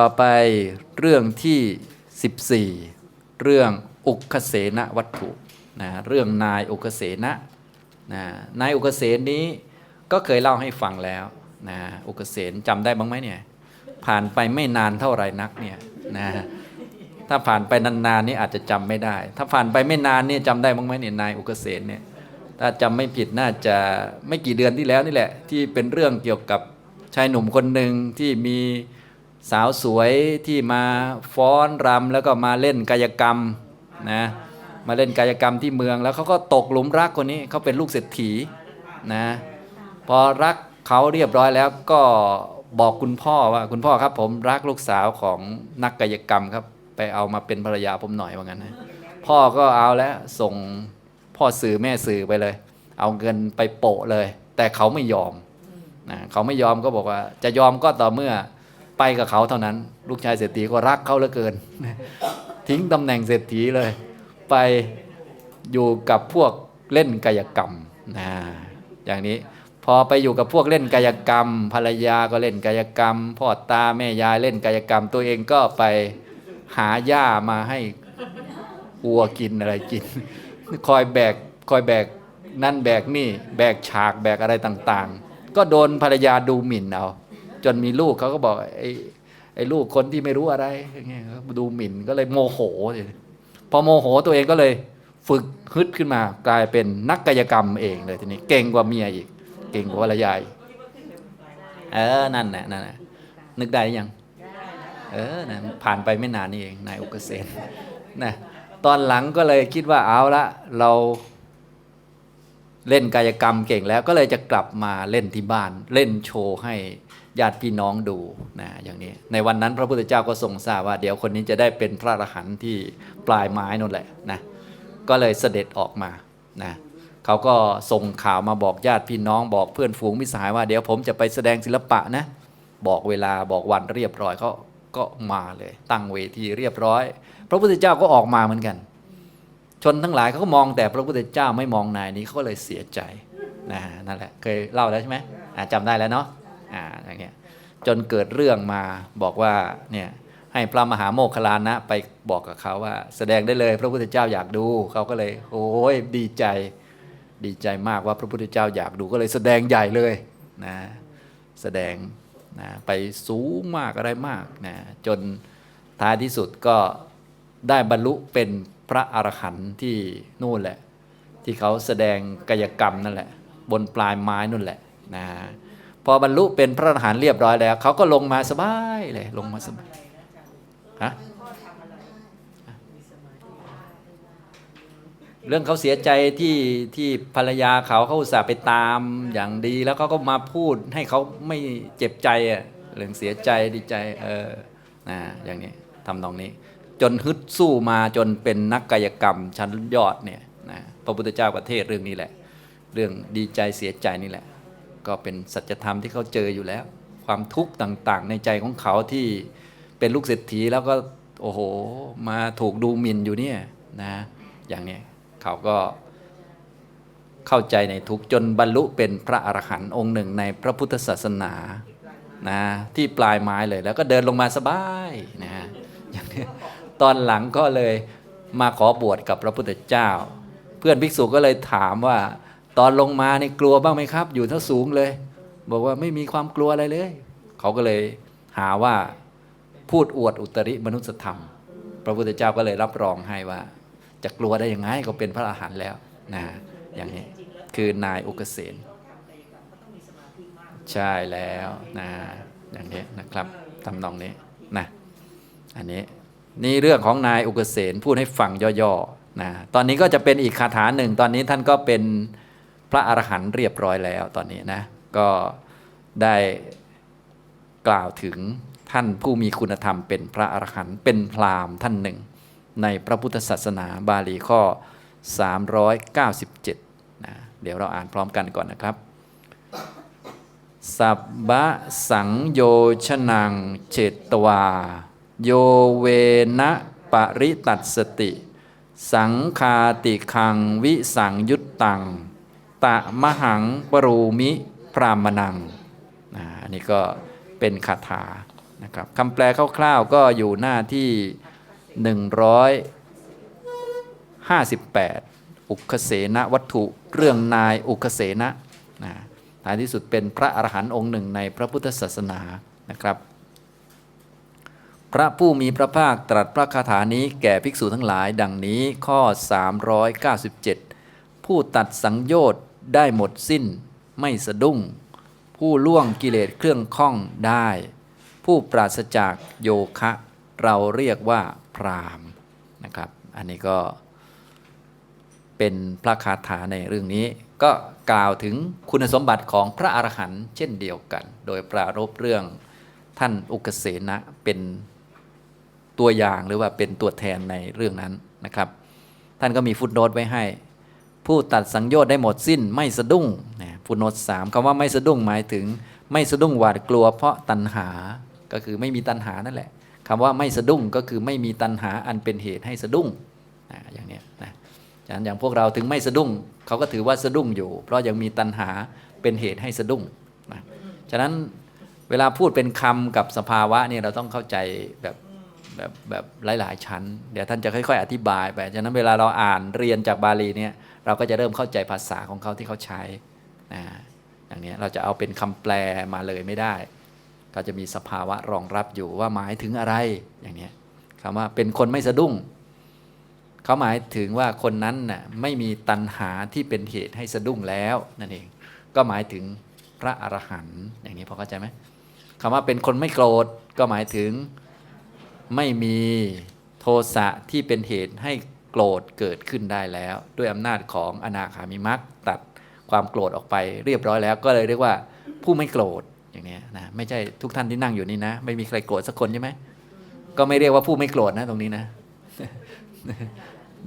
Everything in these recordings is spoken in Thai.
ต่อไปเรื่องที่ 14 เรื่องอุคเสนวัตถุนะเรื่องนายอุคเสนะนะนายอุคเสนนี้ก็เคยเล่าให้ฟังแล้วนะอุคเสนจำได้บ้างไหมเนี่ย ผ่านไปไม่นานเท่าไรนักเนี่ยนะถ้าผ่านไปนานๆนี่อาจจะจำไม่ได้ ถ้าผ่านไปไม่นานนี่จำได้บ้างไหมเนี่ยนายอุคเสนเนี่ยถ้าจำไม่ผิดน่าจะไม่กี่เดือนที่แล้วนี่แหละ ที่เป็นเรื่องเกี่ยวกับชายหนุ่มคนหนึ่งที่มี สาวสวยที่มาฟ้อนรำแล้วก็มาเล่นกายกรรมนะมาเล่นกายกรรมที่เมืองแล้วเขาก็ตกหลุมรักคนนี้เขาเป็นลูกเศรษฐีนะพอรักเขาเรียบร้อยแล้วก็บอกคุณพ่อว่าคุณพ่อครับ ผมรักลูกสาวของนักกายกรรมครับ ไปเอามาเป็นภรรยาผมหน่อยว่างั้นนะพ่อก็เอาแล้วส่งพ่อสื่อแม่สื่อไปเลย เอาเงินไปโปะเลย แต่เขาไม่ยอมนะเขาไม่ยอมก็บอกว่า จะยอมก็ต่อเมื่อ ไปกับเขาเท่านั้น ลูกชายเศรษฐีก็รักเขาเหลือเกิน ทิ้งตำแหน่งเศรษฐีเลย ไปอยู่กับพวกเล่นกายกรรมนะอย่างนี้พอไปอยู่กับพวกเล่นกายกรรม ภรรยาก็เล่นกายกรรม พ่อตาแม่ยายเล่นกายกรรม ตัวเองก็ไปหาหญ้ามาให้วัวกินอะไรกิน คอยแบกคอยแบกนั่นแบกนี่ แบกฉากแบกอะไรต่างๆ ก็โดนภรรยาดูหมิ่นเอา จนมีลูกเขาก็บอกไอ้ไอ้ลูกคนที่ไม่รู้อะไรอย่างเงี้ยดูหมิ่นก็เลยโมโหเลยพอโมโหตัวเองก็เลยฝึกฮึดขึ้นมากลายเป็นนักกายกรรมเองเลยทีนี้เก่งกว่าเมียอีก เก่งกว่าภรรยาอีกเออนั่นแหละนั่นแหละนึกได้ยังเออนะผ่านไปไม่นานนี่เองนายอุกเกษนนะตอนหลังก็เลยคิดว่าเอาละเราเล่นกายกรรมเก่งแล้วก็เลยจะกลับมาเล่นที่บ้าน เล่นโชว์ให้ ญาติพี่น้องดูนะอย่างนี้ ในวันนั้นพระพุทธเจ้าก็ทรงทราบว่า เดี๋ยวคนนี้จะได้เป็นพระอรหันต์ที่ปลายไม้นั่นแหละนะก็เลยเสด็จออกมานะเขาก็ส่งข่าวมาบอกญาติพี่น้องบอกเพื่อนฝูงมิสหายว่าเดี๋ยวผมจะไปแสดงศิลปะนะบอกเวลาบอกวันเรียบร้อยเขาก็มาเลย ตั้งเวทีเรียบร้อย พระพุทธเจ้าก็ออกมาเหมือนกัน ชนทั้งหลายเขาก็มองแต่พระพุทธเจ้าไม่มองนายนี้เขาก็เลยเสียใจนะนั่นแหละเคยเล่าแล้วใช่ไหมอ่าจำได้แล้วเนาะอ่าอย่างเงี้ย จนเกิดเรื่องมาบอกว่าเนี่ยให้พระมหาโมคคลลานะ ไปบอกกับเขาว่า แสดงได้เลย พระพุทธเจ้าอยากดูเขาก็เลยโอ้ยดีใจ ดีใจมากว่าพระพุทธเจ้าอยากดูก็เลยแสดงใหญ่เลยนะแสดงนะไปสูงมากอะไรมากนะจนท้ายที่สุดก็ได้บรรลุเป็นพระอรหันต์ที่นู่นแหละ ที่เขาแสดงกายกรรมนั่นแหละ บนปลายไม้นู่นแหละนะ พอบรรลุเป็นพระอรหันต์เรียบร้อยแล้วเขาก็ลงมาสบายเลยลงมาสบายฮะเรื่องเขาเสียใจที่ที่ภรรยาเขาเขาอุตส่าห์ไปตามอย่างดีแล้วเขาก็มาพูดให้เขาไม่เจ็บใจอะเรื่องเสียใจดีใจเออนะอย่างนี้ทำตรงนี้ จนฮึดสู้มาจนเป็นนักกายกรรมชั้นยอดเนี่ยนะพระพุทธเจ้าประเทศเรื่องนี้แหละ เรื่องดีใจเสียใจนี่แหละ ก็เป็นสัจธรรมที่เขาเจออยู่แล้ว ความทุกข์ต่างๆ ในใจของเขาที่เป็นลูกเศรษฐีแล้วก็โอ้โหมาถูกดูหมิ่นอยู่เนี่ยนะอย่างนี้เขาก็เข้าใจในทุกจนบรรลุเป็นพระอรหันต์องค์หนึ่งในพระพุทธศาสนานะที่ปลายไม้เลยแล้วก็เดินลงมาสบายนะอย่างนี้ตอนหลังก็เลยมาขอบวชกับพระพุทธเจ้า เพื่อนภิกษุก็เลยถามว่า ตอนลงมาในกลัวบ้างไหมครับ อยู่เท่าสูงเลย บอกว่าไม่มีความกลัวอะไรเลย เขาก็เลยหาว่าพูดอวดอุตริมนุสธรรม พระพุทธเจ้าก็เลยรับรองให้ว่า จะกลัวได้ยังไงก็เป็นพระอรหันต์แล้วนะอย่างนี้คือนายอุกเสนใช่แล้วนะอย่างนี้นะครับทำนองนี้นะอันนี้นี่เรื่องของนายอุกเสนพูดให้ฟังย่อๆนะตอนนี้ก็จะเป็นอีกคาถาหนึ่ง ตอนนี้ท่านก็เป็น พระอรหันต์เรียบร้อยแล้วตอนนี้นะ ก็ได้กล่าวถึงท่านผู้มีคุณธรรมเป็นพระอรหันต์เป็นพราหมณ์ท่านหนึ่ง ในพระพุทธศาสนาบาลีข้อ 397นะเดี๋ยวเราอ่านพร้อมกันก่อนนะครับสับบะสังโยชนังเจตวา โยเวนะปริตัดสติ สังคาติคังวิสังยุตตัง ตะมหังปรูมิพรามนังนะอันนี้ก็เป็นคาถานะครับคำแปลคร่าวๆก็อยู่หน้าที่ 158 อุคเสนวัตถุเรื่องนายอุคเสนะนะท้ายที่สุดเป็นพระอรหันต์องค์หนึ่งในพระพุทธศาสนานะครับพระผู้มีพระภาคตรัสพระคาถานี้แก่ภิกษุทั้งหลาย ดังนี้ข้อ 397 ผู้ตัดสังโยชน์ ได้หมดสิ้น ไม่สะดุ้ง ผู้ล่วงกิเลสเครื่องข้องได้ ผู้ปราศจากโยคะ เราเรียกว่าพรามนะครับ อันนี้ก็เป็นพระคาถาในเรื่องนี้ ก็กล่าวถึงคุณสมบัติของพระอรหันต์เช่นเดียวกัน โดยปรารบเรื่องท่านอุกเสนะเป็นตัวอย่างหรือว่าเป็นตัวแทนในเรื่องนั้นนะครับ ท่านก็มีฟุตโนตไว้ให้ ผู้ตัดสังโยชน์ได้หมดสิ้นไม่สะดุ้งนะฟุตโนตสามคำว่าไม่สะดุ้งหมายถึง ไม่สะดุ้งหวาดกลัวเพราะตัณหา ก็คือไม่มีตัณหานั่นแหละคำว่าไม่สะดุ้งก็คือไม่มีตัณหาอันเป็นเหตุให้สะดุ้งนะอย่างนี้นะฉะนั้นอย่างพวกเราถึงไม่สะดุ้งเขาก็ถือว่าสะดุ้งอยู่ เพราะยังมีตัณหาเป็นเหตุให้สะดุ้งนะฉะนั้นเวลาพูดเป็นคำกับสภาวะเนี่ยเราต้องเข้าใจแบบแบบแบบหลาย ๆ ชั้น เดี๋ยวท่านจะค่อย ๆ อธิบายไป ฉะนั้นเวลาเราอ่านเรียนจากบาลีเนี่ย เราก็จะเริ่มเข้าใจภาษาของเขาที่เขาใช้นะอย่างนี้เราจะเอาเป็นคำแปลมาเลยไม่ได้ ก็จะมีสภาวะรองรับอยู่ว่าหมายถึงอะไรอย่างนี้คำว่าเป็นคนไม่สะดุ้งเขาหมายถึงว่าคนนั้นน่ะไม่มีตัณหาที่เป็นเหตุให้สะดุ้งแล้วนั่นเองก็หมายถึงพระอรหันต์อย่างนี้พอเข้าใจไหมคำว่าเป็นคนไม่โกรธก็หมายถึงไม่มีโทสะที่เป็นเหตุให้ โกรธเกิดขึ้นได้แล้ว ด้วยอำนาจของอนาคามิมักตัดความโกรธออกไปเรียบร้อยแล้ว ก็เลยเรียกว่าผู้ไม่โกรธอย่างนี้นะไม่ใช่ทุกท่านที่นั่งอยู่นี่นะ ไม่มีใครโกรธสักคนใช่ไหมก็ไม่เรียกว่าผู้ไม่โกรธนะตรงนี้นะ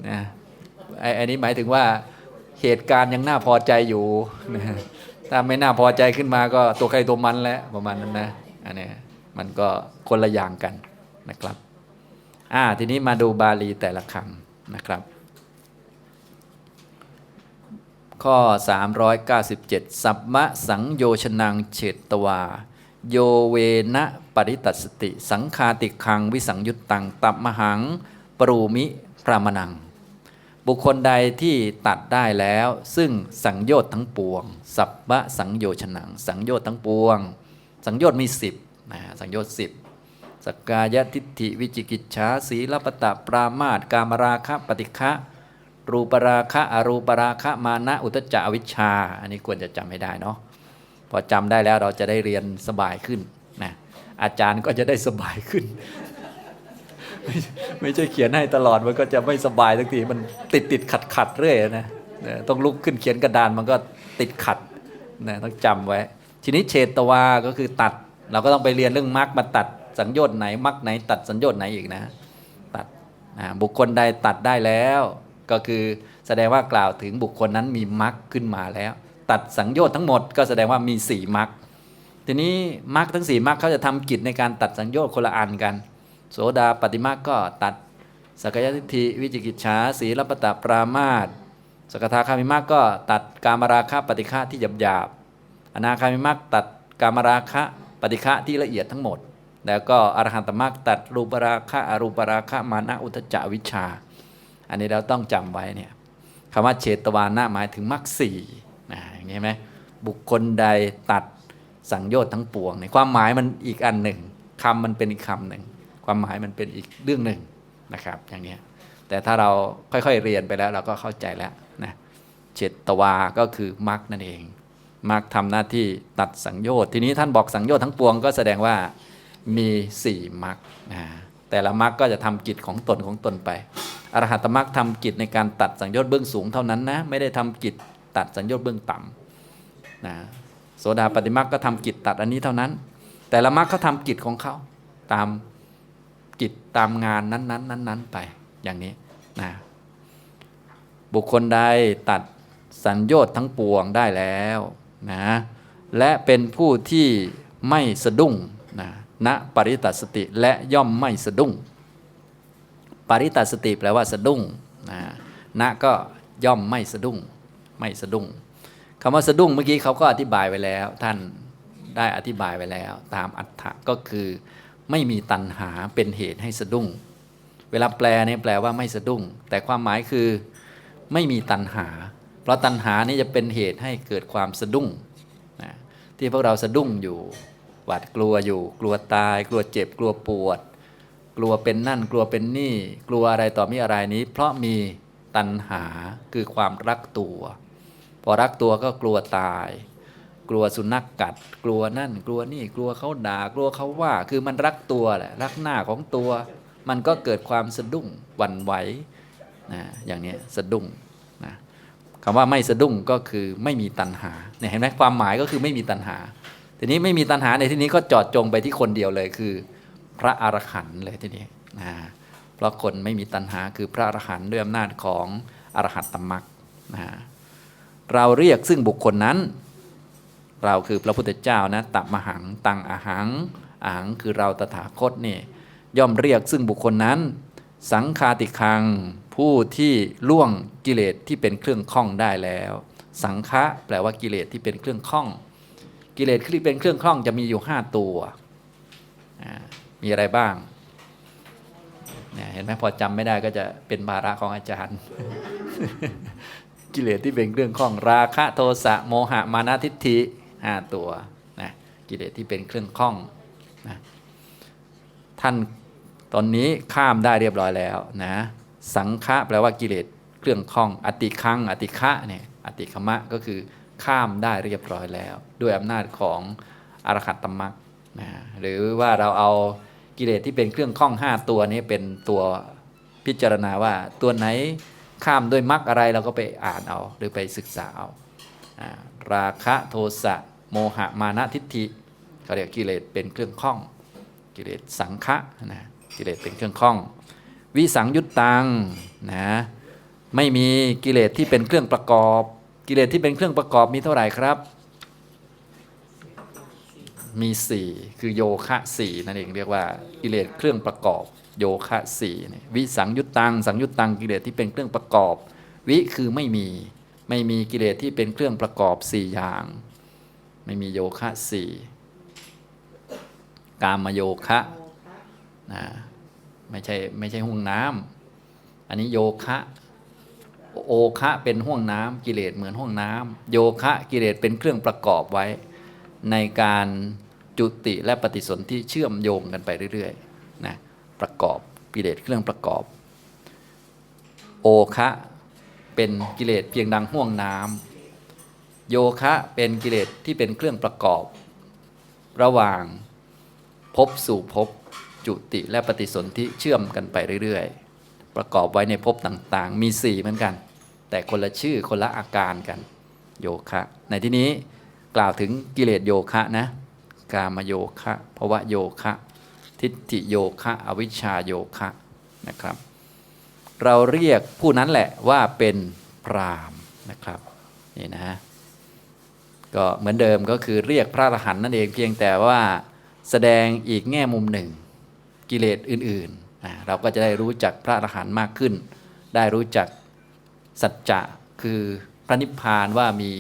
นะไอ้นนี้หมายถึงว่าเหตุการณ์ยังน่าพอใจอยู่ถ้าไม่น่าพอใจขึ้นมาก็ตัวใครตัวมันแล้วประมาณนั้นนะอันนี้มันก็คนละอย่างกันนะครับอ่าทีนี้มาดูบาลีแต่ละคำ นะครับ ข้อ 397 สัพมะสังโยชนังเฉตตวา โยเวนะปริตัสติ สังคาติคังวิสังยุตตัง ตับมหัง ปรูมิพรามนัง บุคคลใดที่ตัดได้แล้ว ซึ่งสังโยชน์ทั้งปวง สัพพะสังโยชนัง สังโยชน์ทั้งปวง สังโยชน์มีสิบนะสังโยชน์สิบ สกกายทิฏฐิวิจิกิจฉาสีลปตะปรามาตกามราคะปฏิฆะรูปราคะอรูปราคะมานะอุตจจะอวิชา อันนี้ควรจะจำให้ได้เนาะพอจำได้แล้วเราจะได้เรียนสบายขึ้นนะอาจารย์ก็จะได้สบายขึ้น ไม่ไม่ใช่เขียนให้ตลอดมันก็จะไม่สบายทักทีมันติดติดขัดขัดเรื่อยนะต้องลุกขึ้นเขียนกระดานมันก็ติดขัดนะต้องจำไว้ ทีนี้เฉตวาก็คือตัด เราก็ต้องไปเรียนเรื่องมรรคมาตัด สัญญชน์ไหนมรรคไหน ตัดสัญญชน์ไหนอีกนะ ตัดบุคคลใดตัดได้แล้ว ก็คือแสดงว่ากล่าวถึงบุคคลนั้นมีมรรคขึ้นมาแล้ว ตัดสังโยชน์ทั้งหมดก็แสดงว่ามีสี่มรรคทีนี้มรรคทั้งสี่มรรคเขาจะทำกิจในการตัดสังโยชน์คนละอันกัน โสดาปฏิมาก็ตัดสกยทิฏฐิวิจิกิจฉาสีลปตะปรามาตสกทาคามิมาก็ตัดกามราคะปฏิฆะที่หยาบหยาบอนาคามิมาตัดกามราคะปฏิฆะที่ละเอียดทั้งหมด แล้วก็อรหันตมรรคตัดรูปราคะอรูปราคะมานะอุทจาวิชา อันนี้เราต้องจำไว้เนี่ยคำว่าเฉตวานะหมายถึงมรรคสี่นะอย่างนี้ไหมบุคคลใดตัดสังโยชน์ทั้งปวงเนี่ยความหมายมันอีกอันหนึ่งคำมันเป็นอีกคำหนึ่งความหมายมันเป็นอีกเรื่องหนึ่งนะครับ อย่างนี้แต่ถ้าเราค่อยๆเรียนไปแล้วเราก็เข้าใจแล้วนะเจตวา ก็คือมรรคนั่นเองมรรคทำหน้าที่ตัดสังโยชน์ทีนี้ท่านบอกสังโยชน์ทั้งปวงก็แสดงว่า มีสี่มรรคแต่ละมรรคก็จะทำกิจของตนของตนไป อรหัตมรรคทำกิจในการตัดสังโยชน์เบื้องสูงเท่านั้นนะไม่ได้ทำกิจตัดสังโยชน์เบื้องต่ำนะโสดาปฏิมรรคก็ทำกิจตัดอันนี้เท่านั้น แต่ละมรรคเขาทำกิจของเขาตามกิจตามงานนั้นๆนั้นๆไปอย่างนี้นะบุคคลใดตัดสัญโยชน์ทั้งปวงได้แล้วนะและเป็นผู้ที่ไม่สะดุ้งนะ ณปริตัสติและย่อมไม่สะดุ้ง ปริตัสสติแปลว่าสะดุ้งนะณก็ย่อมไม่สะดุ้ง ไม่สะดุ้งคำว่าสะดุ้งเมื่อกี้เขาก็อธิบายไว้แล้ว ท่านได้อธิบายไว้แล้ว ตามอัฏฐะก็คือ ไม่มีตัณหาเป็นเหตุให้สะดุ้ง เวลาแปลเนี่ยแปลว่าไม่สะดุ้ง แต่ความหมายคือไม่มีตัณหา เพราะตัณหานี่จะเป็นเหตุให้เกิดความสะดุ้งนะที่พวกเราสะดุ้งอยู่ หวาดกลัวอยู่ กลัวตาย กลัวเจ็บ กลัวปวด กลัวเป็นนั่น กลัวเป็นนี่ กลัวอะไรต่อมีอะไรนี้ เพราะมีตัณหาคือความรักตัว พอรักตัวก็กลัวตาย กลัวสุนัขกกัด กลัวนั่น กลัวนี่ กลัวเขาด่า กลัวเขาว่า คือมันรักตัวแหละ รักหน้าของตัว มันก็เกิดความสะดุ้งหวั่นไหวนะอย่างนี้สะดุ้งนะคำว่าไม่สะดุ้งก็คือไม่มีตัณหาเนี่ยเห็นไหมความหมายก็คือไม่มีตัณหา ทีนี้ไม่มีตัณหาในที่นี้ก็จอดจงไปที่คนเดียวเลยคือ พระอรหันต์เลยทีนี้นะเพราะคนไม่มีตัณหาคือพระอรหันต์ด้วยอำนาจของอรหัตตมรรคนะเราเรียกซึ่งบุคคลนั้น เราคือพระพุทธเจ้านะตัมหัง ตังอาหังอาหังคือเราตถาคตนี่ย่อมเรียกซึ่งบุคคลนั้น สังคาติคัง ผู้ที่ล่วงกิเลสที่เป็นเครื่องข้องได้แล้ว สังฆะแปลว่ากิเลสที่เป็นเครื่องข้อง กิเลสที่เป็นเครื่องข้องจะมีอยู่ห้าตัว มีอะไรบ้างเนี่ยเห็นไหมพอจำไม่ได้ก็จะเป็นภาระของอาจารย์ กิเลสที่เป็นเครื่องข้องราคะโทสะโมหะมานะทิฏฐิห้าตัวนะกิเลสที่เป็นเครื่องข้องนะท่านตอนนี้ข้ามได้เรียบร้อยแล้วนะสังฆะแปลว่ากิเลสเครื่องข้อง อติคังอติฆะเนี่ยอติคมะก็คือ ข้ามได้เรียบร้อยแล้ว ด้วยอำนาจของอรหัตตมรรคนะหรือว่าเราเอากิเลสที่เป็นเครื่องข้อง 5 ตัวนี้เป็นตัวพิจารณาว่าตัวไหนข้ามด้วยมรรคอะไรเราก็ไปอ่านเอาหรือไปศึกษาเอาราคะโทสะโมหะมานะทิฏฐิเขาเรียกกิเลสเป็นเครื่องข้อง กิเลสสังฆะนะกิเลสเป็นเครื่องข้อง วิสังยุตตังนะไม่มีกิเลสที่เป็นเครื่องประกอบ กิเลสที่เป็นเครื่องประกอบมีเท่าไหร่ครับ มีสี่คือโยคะสี่นั่นเองเรียกว่ากิเลสเครื่องประกอบ โยคะสี่เนี่วิสังยุตตังสังยุตตังกิเลสที่เป็นเครื่องประกอบ วิคือไม่มีไม่มีกิเลสที่เป็นเครื่องประกอบสี่อย่าง ไม่มีโยคะสี่กามโยคะนะไม่ใช่ไม่ใช่ห่วงน้ำอันนี้โยคะ โอคะเป็นห่วงน้ำกิเลสเหมือนห่วงน้ำโยคะกิเลสเป็นเครื่องประกอบไว้ ในการจุติและปฏิสนธิเชื่อมโยงกันไปเรื่อยๆนะประกอบกิเลสเครื่องประกอบ โอคะเป็นกิเลสเพียงดังห่วงน้ำโยคะเป็นกิเลสที่เป็นเครื่องประกอบ ระหว่างภพสู่ภพจุติและปฏิสนธิเชื่อมกันไปเรื่อย ๆ ประกอบไว้ในภพต่างๆ มีสีเหมือนกัน แต่คนละชื่อคนละอาการกันโยคะ ในที่นี้กล่าวถึงกิเลสโยคะนะกามโยคะภวะโยคะ ทิฏฐิโยคะอวิชชาโยคะนะครับ เราเรียกผู้นั้นแหละว่าเป็นพรามนะครับนี่นะฮะก็เหมือนเดิมก็คือเรียกพระอรหันต์นั่นเองเพียงแต่ว่าแสดงอีกแง่มุมหนึ่ง กิเลสอื่นๆ เราก็จะได้รู้จักพระอรหันต์มากขึ้น ได้รู้จัก สัจจะคือพระนิพพานว่ามี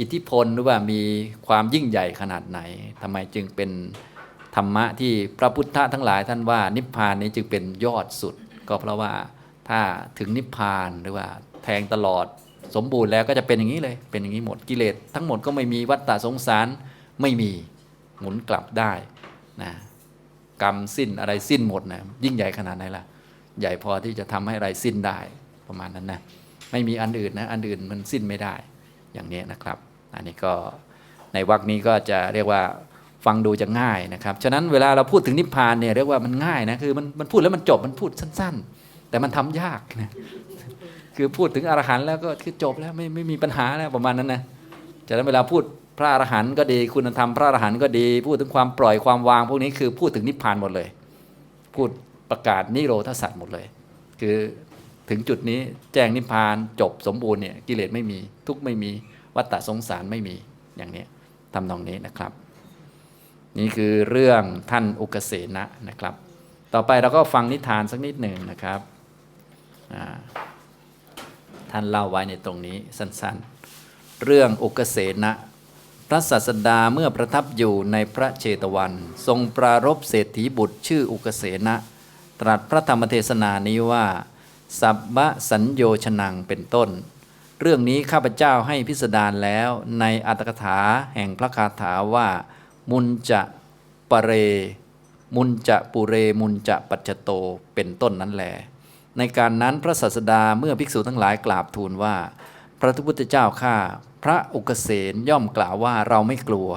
อิทธิพลหรือว่ามีความยิ่งใหญ่ขนาดไหนทำไมจึงเป็นธรรมะที่พระพุทธทั้งหลายท่านว่า นิพพานนี้จึงเป็นยอดสุด ก็เพราะว่าถ้าถึงนิพพานหรือว่าแทงตลอดสมบูรณ์แล้วก็จะเป็นอย่างนี้เลย เป็นอย่างนี้หมดกิเลสทั้งหมดก็ไม่มีวัฏฏะสงสารไม่มีหมุนกลับได้นะกรรมสิ้นอะไรสิ้นหมดนะยิ่งใหญ่ขนาดไหนล่ะ ใหญ่พอที่จะทำให้อะไรสิ้นได้ประมาณนั้นนะ ไม่มีอันอื่นนะอันอื่นมันสิ้นไม่ได้อย่างนี้นะครับ อันนี้ก็ในวรรคนี้ก็จะเรียกว่าฟังดูจะง่ายนะครับ ฉะนั้นเวลาเราพูดถึงนิพพานเนี่ยเรียกว่ามันง่ายนะคือมันมันพูดแล้วมันจบมันพูดสั้น ๆ แต่มันทำยากนะคือพูดถึงอรหันต์แล้วก็คือจบแล้วไม่ไม่มีปัญหาแล้วประมาณนั้นนะฉะนั้นเวลาพูดพระอรหันต์ก็ดีคุณธรรมพระอรหันต์ก็ดี พูดถึงความปล่อยความวางพวกนี้คือพูดถึงนิพพานหมดเลย พูดประกาศนิโรธสัตว์หมดเลย คือ ถึงจุดนี้แจ้งนิพพานจบสมบูรณ์เนี่ยกิเลสไม่มี ทุกข์ไม่มีวัฏฏะสงสารไม่มีอย่างนี้ทำนองนี้นะครับ นี่คือเรื่องท่านอุกเสนะนะครับ ต่อไปเราก็ฟังนิทานสักนิดหนึ่งนะครับท่านเล่าไว้ในตรงนี้สั้นๆ เรื่องอุกเสนะพระศาสดาเมื่อประทับอยู่ในพระเชตวัน ทรงปรารบเศรษฐีบุตรชื่ออุกเสนะ ตรัสพระธรรมเทศนานี้ว่า สับบะสัญโยชนังเป็นต้น เรื่องนี้ข้าพเจ้าให้พิสดารแล้วในอัตถกถาแห่งพระคาถาว่า มุนจะปะเร มุนจะปุเรมุนจะปัจจโตเป็นต้นนั้นแหลในการนั้นพระศาสดาเมื่อภิกษุทั้งหลายกราบทูลว่า พระพุทธเจ้าข้าพระอุกเสนย่อมกล่าวว่าเราไม่กลัว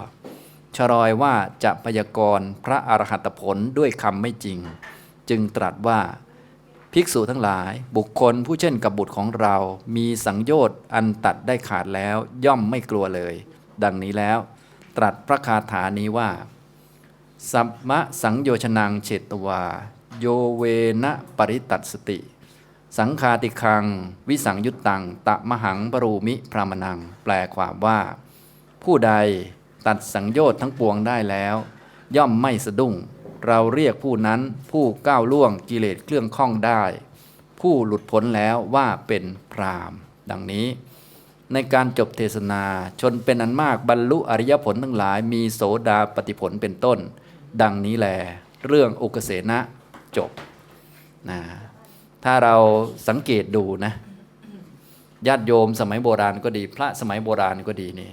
ชรอยว่าจะพยากรณ์พระอรหัตผลด้วยคำไม่จริง จึงตรัสว่า ภิกษุทั้งหลาย บุคคลผู้เช่นกับบุตรของเรา มีสังโยชน์อันตัดได้ขาดแล้วย่อมไม่กลัวเลย ดังนี้แล้ว ตรัสพระคาถานี้ว่า สัมมะสังโยชนังเฉตวา โยเวนะปริตัดสติ สังคาติคัง วิสังยุตตัง ตะมหังปรูมิพรามนัง แปลความว่า ผู้ใดตัดสังโยชน์ทั้งปวงได้แล้ว ย่อมไม่สะดุ้ง เราเรียกผู้นั้นผู้ก้าวล่วงกิเลสเครื่องข้องได้ ผู้หลุดพ้นแล้วว่าเป็นพรามดังนี้ ในการจบเทศนาชนเป็นอันมากบรรลุอริยผลทั้งหลายมีโสดาปฏิผลเป็นต้น ดังนี้แลเรื่องอุกเสนะจบนะถ้าเราสังเกตดูนะญาติโยมสมัยโบราณก็ดี พระสมัยโบราณก็ดีนี่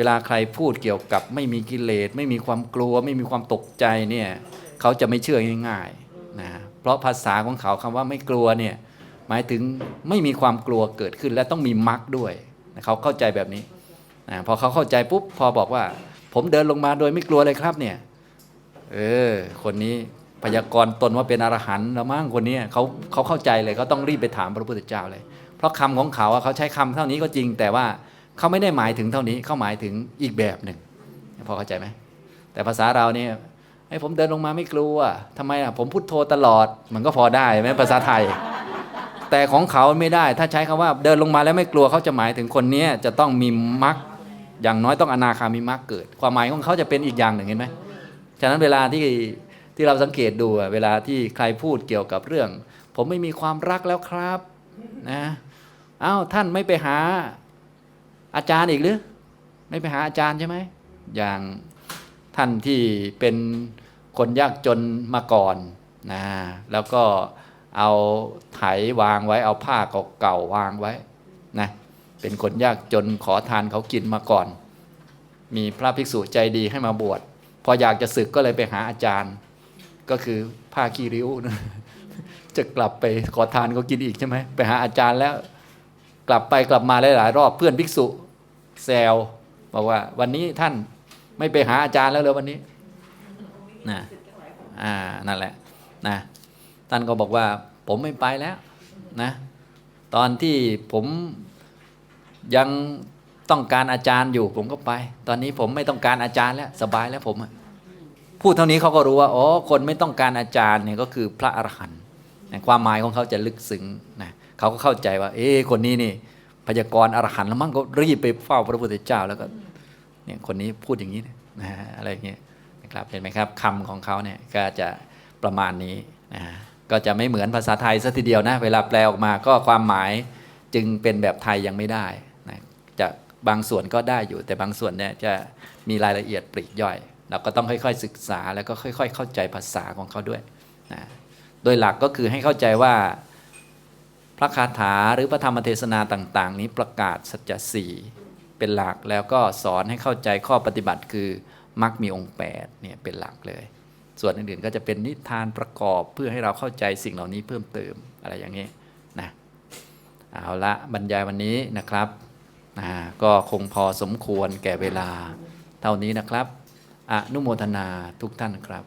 วลาใครพูดเกี่ยวกับไม่มีกิเลสไม่มีความกลัว ไม่มีความตกใจเนี่ยเขาจะไม่เชื่อง่ายๆนะเพราะภาษาของเขาคำว่าไม่กลัวเนี่ยหมายถึงไม่มีความกลัวเกิดขึ้นและต้องมีมรรคด้วยนะเขาเข้าใจแบบนี้นะพอเขาเข้าใจปุ๊บพอบอกว่า ผมเดินลงมาโดยไม่กลัวเลยครับเนี่ยเออคนนี้พยากรณ์ตนว่าเป็นอรหันต์แล้วมั้งคนนี้เขาเขาเข้าใจเลยเขาต้องรีบไปถามพระพุทธเจ้าเลย เพราะคำของเขาเขาใช้คำเท่านี้ก็จริงแต่ว่า เขาไม่ได้หมายถึงเท่านี้เขาหมายถึงอีกแบบหนึ่งพอเข้าใจไหมแต่ภาษาเราเนี่ยให้ผมเดินลงมาไม่กลัวทำไมอะผมพูดโทรตลอด มันก็พอได้ไหมภาษาไทย แต่ของเขาไม่ได้ ถ้าใช้คำว่าเดินลงมาแล้วไม่กลัวเขาจะหมายถึงคนนี้จะต้องมีมรรคอย่างน้อยต้องอนาคามีมรรคเกิด ความหมายของเขาจะเป็นอีกอย่างหนึ่งเห็นไหมฉะนั้นเวลาที่ที่เราสังเกตดูเวลาที่ใครพูดเกี่ยวกับเรื่อง ผมไม่มีความรักแล้วครับนะอ้าวท่านไม่ไปหา อาจารย์อีกหรือ ไม่ไปหาอาจารย์ใช่ไหม อย่างท่านที่เป็นคนยากจนมาก่อนนะแล้วก็เอาไถวางไว้ เอาผ้าเก่าๆวางไว้นะเป็นคนยากจนขอทานเขากินมาก่อน มีพระภิกษุใจดีให้มาบวชพออยากจะศึกก็เลยไปหาอาจารย์ ก็คือผ้าขี้ริ้วนะจะกลับไปขอทานเขากินอีกใช่ไหมไปหาอาจารย์แล้ว กลับไปกลับมาหลายๆรอบเพื่อนภิกษุแซวบอกว่า วันนี้ท่านไม่ไปหาอาจารย์แล้วเลยวันนี้นะอ่านั่นแหละนะท่านก็บอกว่าผมไม่ไปแล้วนะตอนที่ผมยังต้องการอาจารย์อยู่ผมก็ไป ตอนนี้ผมไม่ต้องการอาจารย์แล้วสบายแล้วผมพูดเท่านี้เขาก็รู้ว่าอ๋อคนไม่ต้องการอาจารย์เนี่ยก็คือพระอรหันต์ความหมายของเขาจะลึกซึ้งนะ เขาก็เข้าใจว่า เอ๊คนนี้นี่ พยากรอรหันต์แล้วมั่งก็รีบไปเฝ้าพระพุทธเจ้าแล้วก็เนี่ยคนนี้พูดอย่างนี้นะฮะอะไรอย่างเงี้ยนะครับเห็นไหมครับคำของเขาเนี่ยก็จะประมาณนี้นะฮะก็จะไม่เหมือนภาษาไทยซะทีเดียวนะเวลาแปลออกมาก็ความหมายจึงเป็นแบบไทยยังไม่ได้นะจะบางส่วนก็ได้อยู่ แต่บางส่วนเนี่ยจะมีรายละเอียดปลีกย่อย เราก็ต้องค่อยๆศึกษาแล้วก็ค่อย ๆ เข้าใจภาษาของเขาด้วยนะโดยหลักก็คือให้เข้าใจว่า พระคาถาหรือพระธรรมเทศนาต่าง ๆ นี้ประกาศสัจสี่เป็นหลักแล้วก็สอนให้เข้าใจข้อปฏิบัติคือมักมีองค์8เนี่ยเป็นหลักเลย ส่วนอื่นๆก็จะเป็นนิทานประกอบเพื่อให้เราเข้าใจสิ่งเหล่านี้เพิ่มเติมอะไรอย่างนี้นะเอาละบรรยายวันนี้นะครับก็คงพอสมควรแก่เวลาเท่านี้นะครับ อนุโมทนาทุกท่านครับ